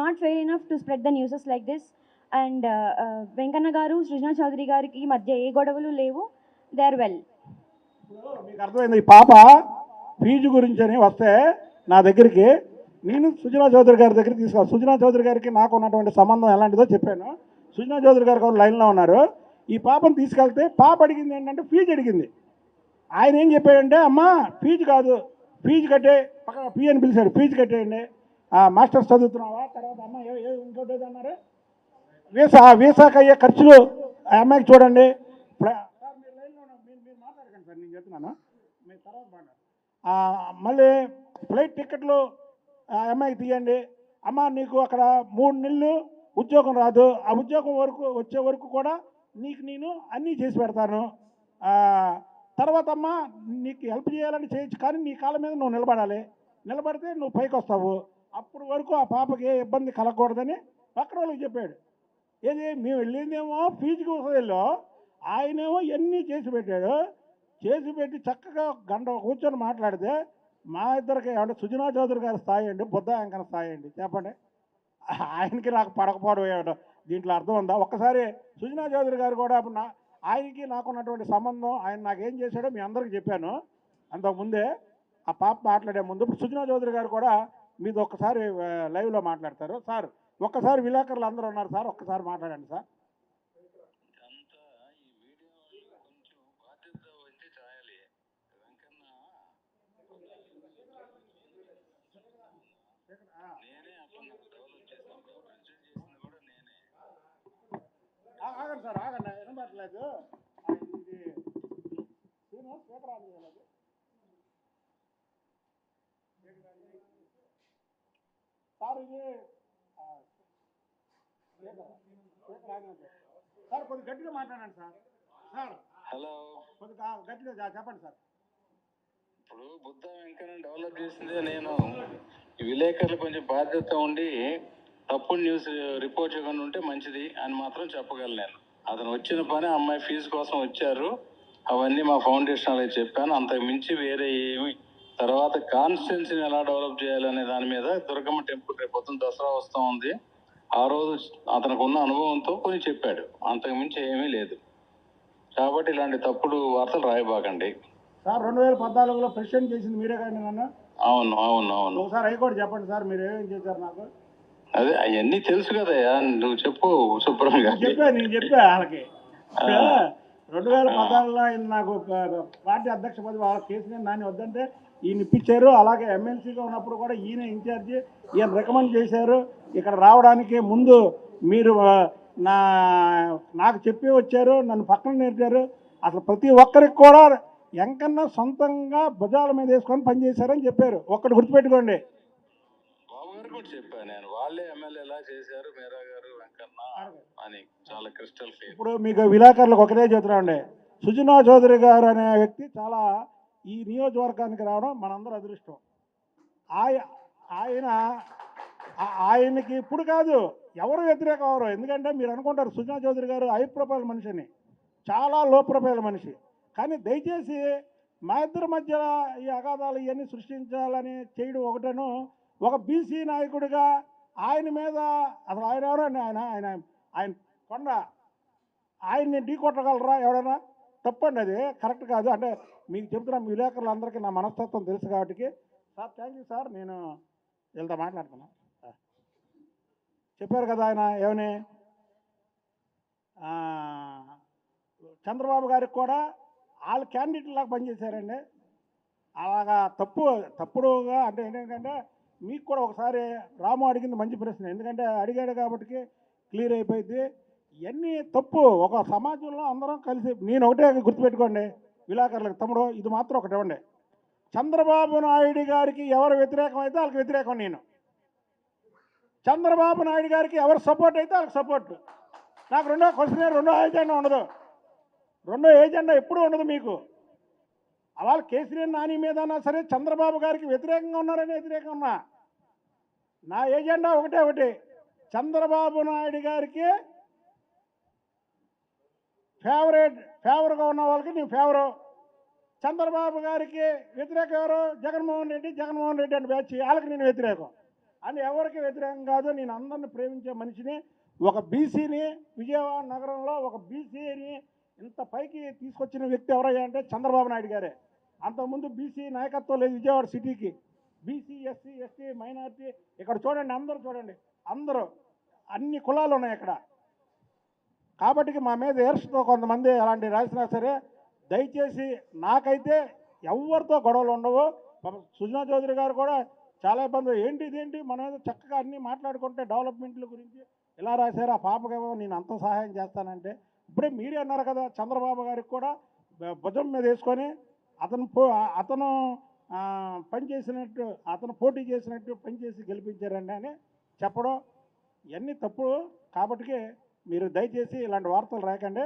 Not fair enough to spread the newses like this and Venkanna గారు సృజనా చౌదరి గారికి మధ్య ఏ గొడవలు లేవు. దే ఆర్ వెల్ మీకు అర్థమైంది. ఈ పాప ఫీజు గురించి అని వస్తే నా దగ్గరికి నేను సుజనా చౌదరి గారి దగ్గరికి తీసుకున్నాను సుజనా చౌదరి గారికి నాకు ఉన్నటువంటి సంబంధం ఎలాంటిదో చెప్పాను. సుజనా చౌదరి గారు కూడా లైన్లో ఉన్నారు. ఈ పాపను తీసుకెళ్తే పాప అడిగింది ఏంటంటే ఫీజు అడిగింది. ఆయన ఏం చెప్పాడంటే అమ్మా ఫీజు కాదు. ఫీజు కట్టే పక్కన పీ అని పిలిచాడు. ఫీజు కట్టేయండి. మాస్టర్స్ చదువుతున్నావా? తర్వాత అమ్మ ఏ ఇంకోటి అన్నారు వీసా వీసాకి అయ్యే ఖర్చులు ఆ అమ్మాయికి చూడండి. మీరు మాట్లాడకండి సార్ నేను చెప్తున్నాను. మీరు తర్వాత మళ్ళీ ఫ్లైట్ టికెట్లు ఆ అమ్మాయికి తీయండి. అమ్మ నీకు అక్కడ మూడు నెలలు ఉద్యోగం రాదు. ఆ ఉద్యోగం వరకు వచ్చే వరకు కూడా నీకు నేను అన్నీ చేసి పెడతాను. తర్వాత అమ్మ నీకు హెల్ప్ చేయాలని చేయొచ్చు కానీ నీ కాళ్ళ మీద నువ్వు నిలబడాలి. నిలబడితే నువ్వు పైకి వస్తావు. అప్పుడు వరకు ఆ పాపకి ఏ ఇబ్బంది కలగకూడదని పక్కన వాళ్ళకి చెప్పాడు. ఏది మేము వెళ్ళిందేమో ఫీజు కోసం ఆయనేమో ఎన్ని చేసి పెట్టాడు. చేసి పెట్టి చక్కగా గంట కూర్చొని మాట్లాడితే మా ఇద్దరికి ఏమంటే సుజనా చౌదరి గారి స్థాయి అండి బుద్ధ వెంకన్న స్థాయి అండి. చెప్పండి. ఆయనకి నాకు పడకపోవడం ఏమిటో దీంట్లో అర్థం ఉందా? ఒక్కసారి సుజనా చౌదరి గారు కూడా అప్పుడు నా ఆయనకి నాకున్నటువంటి సంబంధం ఆయన నాకేం చేశాడో మీ అందరికీ చెప్పాను. అంతకుముందే ఆ పాప మాట్లాడే ముందు ఇప్పుడు సుజనా చౌదరి గారు కూడా మీది ఒక్కసారి లైవ్లో మాట్లాడతారు. సార్ ఒక్కసారి విలేకరులు అందరూ ఉన్నారు. సార్ ఒక్కసారి మాట్లాడండి సార్. అంతా ఈ వీడియో వాళ్ళు కొంచెం బాధ్యత వహించి చేయాలి వెంకన్న నేనే అప్పుడు నాకు డెవలప్ చేశాను ప్రెసిడెంట్ చేసింది కూడా నేనే ఆ- ఆగండి సార్ ఆగండి వినబడట్లేదు ఆ, ఇది సీను స్పీకర్ ఆన్ చేయలేదు సార్ ఇది. సార్ కొద్దిగా గట్టిగా మాట్లాడండి సార్ సార్ హలో కొద్దిగా గట్టిగా చెప్పండి సార్ ఇప్పుడు బుద్ధ వెంకన్న డెవలప్ చేసింది నేను. విలేకరులు కొంచెం బాధ్యత ఉండి తప్పుడు న్యూస్ రిపోర్ట్ చేయకుండా ఉంటే మంచిది అని మాత్రం చెప్పగలను నేను. అతను వచ్చిన పని అమ్మాయి ఫీజు కోసం వచ్చారు. అవన్నీ మా ఫౌండేషన్ వాళ్ళకి చెప్పాను. అంతకు మించి వేరే ఏమి తర్వాత కాన్స్టిట్యున్సీని ఎలా డెవలప్ చేయాలనే దాని మీద దుర్గమ్మ టెంపుల్ రేపు పొద్దున్న దసరా వస్తూ ఉంది. ఆ రోజు అతనికి ఉన్న అనుభవంతో కొన్ని చెప్పాడు. అంతకు మించి ఏమీ లేదు. కాబట్టి ఇలాంటి తప్పుడు వార్తలు రాయబాకండి. సార్ రెండు వేల పద్నాలుగులో ప్రెసిడెంట్ చేసింది మీరే కానీ నన్ను అవును అవును అవును. ఒకసారి హైకోర్టు చెప్పండి సార్ మీరు ఏమేమి చేశారు నాకు? అదే అవన్నీ తెలుసు కదయ్యా నువ్వు చెప్పు శుభ్రంగా చెప్పా నేను చెప్పా వాళ్ళకి. రెండు వేల పద్నాలుగులో ఆయన నాకు పార్టీ అధ్యక్ష పదవి వాళ్ళ కేసీఆర్ నాని వద్దంటే ఈయన ఇప్పించారు. అలాగే ఎమ్మెల్సీగా ఉన్నప్పుడు కూడా ఈయన ఇన్ఛార్జి ఈయన రికమెండ్ చేశారు. ఇక్కడ రావడానికి ముందు మీరు నా నాకు చెప్పి వచ్చారు నన్ను పక్కన నేర్పారు. అసలు ప్రతి ఒక్కరికి కూడా ఎంకన్నా సొంతంగా భుజాల మీద వేసుకొని పనిచేశారని చెప్పారు. ఒక్కటి గుర్తుపెట్టుకోండి. బాబు గారు కూడా చెప్పాను నేను. వాళ్ళే ఎమ్మెల్యే ఎలా చేశారు మేరా గారు వెంకన్న అని చాలా క్రిస్టల్ క్లియర్ ఇప్పుడు మీకు విలేకరులకు ఒకటే చెప్తున్నాండి సుజనా చౌదరి గారు అనే వ్యక్తి చాలా ఈ నియోజకవర్గానికి రావడం మనందరూ అదృష్టం. ఆయ ఆయన ఆయనకి ఇప్పుడు కాదు ఎవరు వ్యతిరేకం అవరు. ఎందుకంటే మీరు అనుకుంటారు సుజనా చౌదరి గారు హై ప్రొఫైల్ మనిషిని. చాలా లో ప్రొఫైల్ మనిషి. కానీ దయచేసి మా ఇద్దరి మధ్య ఈ అగాధాలు ఇవన్నీ సృష్టించాలని చేయడం ఒకటను. ఒక బీసీ నాయకుడిగా ఆయన మీద అసలు ఆయన ఎవరండి ఆయన? ఆయన ఆయన కొండ ఆయన్ని ఢీ కొట్టగలరా ఎవడైనా తప్పండి అది కరెక్ట్ కాదు. అంటే మీకు చెప్తున్నా మీ విలేకరులందరికీ నా మనస్తత్వం తెలుసు కాబట్టి. Sir thank you sir. నేను వెళ్తా మాట్లాడుతున్నా. చెప్పారు కదా ఆయన ఏమని? చంద్రబాబు గారికి కూడా వాళ్ళు క్యాండిడేట్ లాగా పనిచేశారండి. అలాగా తప్పు తప్పుడుగా అంటే ఏంటంటే మీకు కూడా ఒకసారి రాము అడిగింది మంచి ప్రశ్న. ఎందుకంటే అడిగాడు కాబట్టి క్లియర్ అయిపోయింది. ఇవన్నీ తప్పు ఒక సమాజంలో అందరం కలిసి నేను ఒకటే గుర్తుపెట్టుకోండి విలాకరులకు తమ్ముడు ఇది మాత్రం ఒకటి ఇవ్వండి. చంద్రబాబు నాయుడు గారికి ఎవరు వ్యతిరేకం అయితే వాళ్ళకి వ్యతిరేకం నేను. చంద్రబాబు నాయుడు గారికి ఎవరు సపోర్ట్ అయితే వాళ్ళకి సపోర్ట్ నాకు రెండో క్వశ్చన్ రెండో ఏజెండా ఉండదు. రెండో ఏజెండా ఎప్పుడూ ఉండదు మీకు. అలా కేసీఆర్ నాని మీదన్నా సరే చంద్రబాబు గారికి వ్యతిరేకంగా ఉన్నారని వ్యతిరేకంగా ఉన్నా. నా ఏజెండా ఒకటే ఒకటి. చంద్రబాబు నాయుడు గారికి ఫేవరెట్ ఫేవర్గా ఉన్న వాళ్ళకి నేను ఫేవరు. చంద్రబాబు గారికి వ్యతిరేకం ఎవరు? జగన్మోహన్ రెడ్డి. జగన్మోహన్ రెడ్డి అని బ్యాచ్ వాళ్ళకి నేను వ్యతిరేకం. అని ఎవరికి వ్యతిరేకం కాదు నేను అందరిని ప్రేమించే మనిషిని ఒక బీసీని విజయవాడ నగరంలో ఒక బీసీని ఇంత పైకి తీసుకొచ్చిన వ్యక్తి ఎవరయ్యా అంటే చంద్రబాబు నాయుడు గారే. అంతకుముందు బీసీ నాయకత్వం లేదు విజయవాడ సిటీకి. బీసీ ఎస్సీ ఎస్టీ మైనార్టీ ఇక్కడ చూడండి అందరూ చూడండి అందరూ అన్ని కులాలు ఉన్నాయి ఇక్కడ కాబట్టి మా మీద ఏర్స్తో కొంతమంది అలాంటి రాసినా సరే దయచేసి నాకైతే ఎవరితో గొడవలు ఉండవు. సుజనా చౌదరి గారు కూడా చాలా ఇబ్బంది. ఏంటి ఇదేంటి మనం ఏదో చక్కగా అన్నీ మాట్లాడుకుంటే డెవలప్మెంట్ల గురించి ఇలా రాశారు? ఆ పాపకేమో నేను అంత సహాయం చేస్తానంటే. ఇప్పుడే మీరే అన్నారు కదా చంద్రబాబు గారికి కూడా భుజం మీద వేసుకొని అతను అతను పనిచేసినట్టు అతను పోటీ చేసినట్టు పనిచేసి గెలిపించారండి అని చెప్పడం ఇవన్నీ తప్పు కాబట్టికే మీరు దయచేసి ఇలాంటి వార్తలు రాకండి